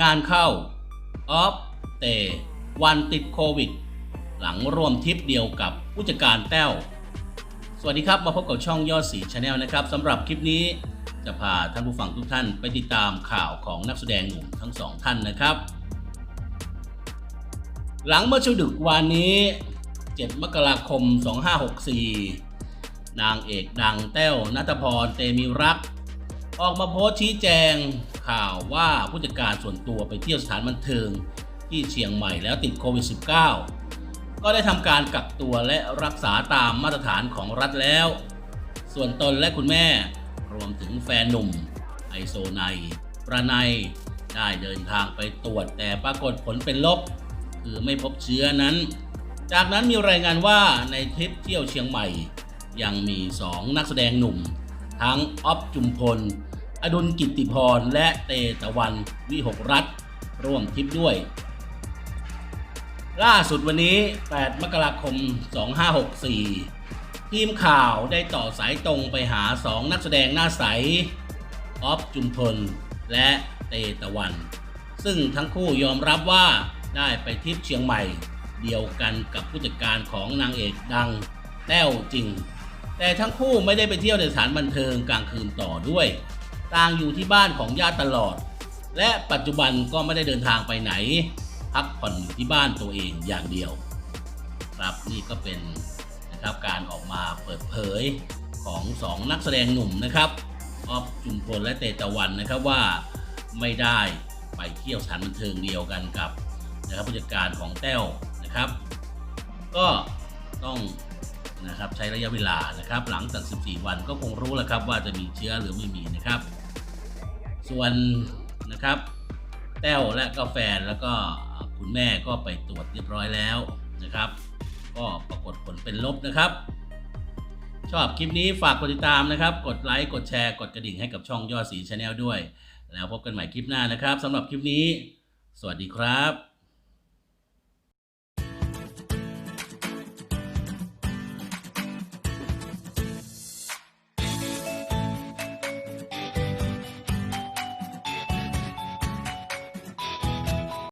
งานเข้า ออฟ เต วันติดโควิด หลังร่วมทริปเดียวกับผู้จัดการแต้ว สวัสดีครับมาพบกับช่องยอดสีชาแนลนะครับสำหรับคลิปนี้จะพาท่านผู้ฟังทุกท่านไปติดตามข่าวของนักแสดงหนุ่มทั้งสองท่านนะครับ หลังเมื่อช่วงดึกวานนี้ 7 มกราคม 2564 นางเอกดังแต้วนัทพร เตมีรัก ออกมาโพสต์ชี้แจงข่าวว่าผู้จัดการส่วนตัวไปเที่ยวสถานบันเทิงที่เชียงใหม่แล้วติดโควิด -19 ก็ได้ทำการกักตัวและรักษาตามมาตรฐานของรัฐแล้ว ส่วนตนและคุณแม่รวมถึงแฟนหนุ่มไอโซไนประไนได้เดินทางไปตรวจแต่ปรากฏผลเป็นลบ คือไม่พบเชื้อนั้น จากนั้นมีรายงานว่าในทริปเที่ยวเชียงใหม่ ยังมี 2 นักแสดงหนุ่ม ทั้งออฟจุมพล อดุลกิตติพร และเตตะวันวิหกรัฐ ร่วมทริปด้วย ล่าสุดวันนี้ 8 มกราคม 2564 ทีมข่าวได้ต่อสายตรงไปหา 2 นักแสดงหน้าใส ออฟจุมพล และเตตะวัน ซึ่งทั้งคู่ยอมรับว่าได้ไปทริปเชียงใหม่ เดียวกันกับผู้จัดการของนางเอกดังแต้วจริง แต่ทั้งคู่ไม่ได้ไปเที่ยวในสถานบันเทิงกลางคืนต่อด้วย ต่างอยู่ที่บ้านของญาติตลอด และปัจจุบันก็ไม่ได้เดินทางไปไหน พักผ่อนอยู่ที่บ้านตัวเองอย่างเดียว ครับนี่ก็เป็นนะครับการออกมาเปิดเผยของสองนักแสดงหนุ่มนะครับออฟจุมพลและเตตะวันนะครับว่าไม่ได้ไปเที่ยวสถานบันเทิงเดียวกันกับนะครับผู้จัดการของแต้วนะครับ ก็ต้องนะครับใช้ระยะเวลานะครับ หลังจาก 14 วันก็คงรู้แล้วครับว่าจะมีเชื้อหรือไม่มีนะครับ ส่วนนะครับ แต้วและก็แฟนแล้วก็คุณแม่ก็ไปตรวจเรียบร้อยแล้วนะครับ ก็ปรากฏผลเป็นลบนะครับ ชอบคลิปนี้ฝากกดติดตามนะครับ กดไลค์กดแชร์กดกระดิ่งให้กับช่องยอดสีชาแนลด้วย แล้วพบกันใหม่คลิปหน้านะครับสำหรับคลิปนี้ สวัสดีครับ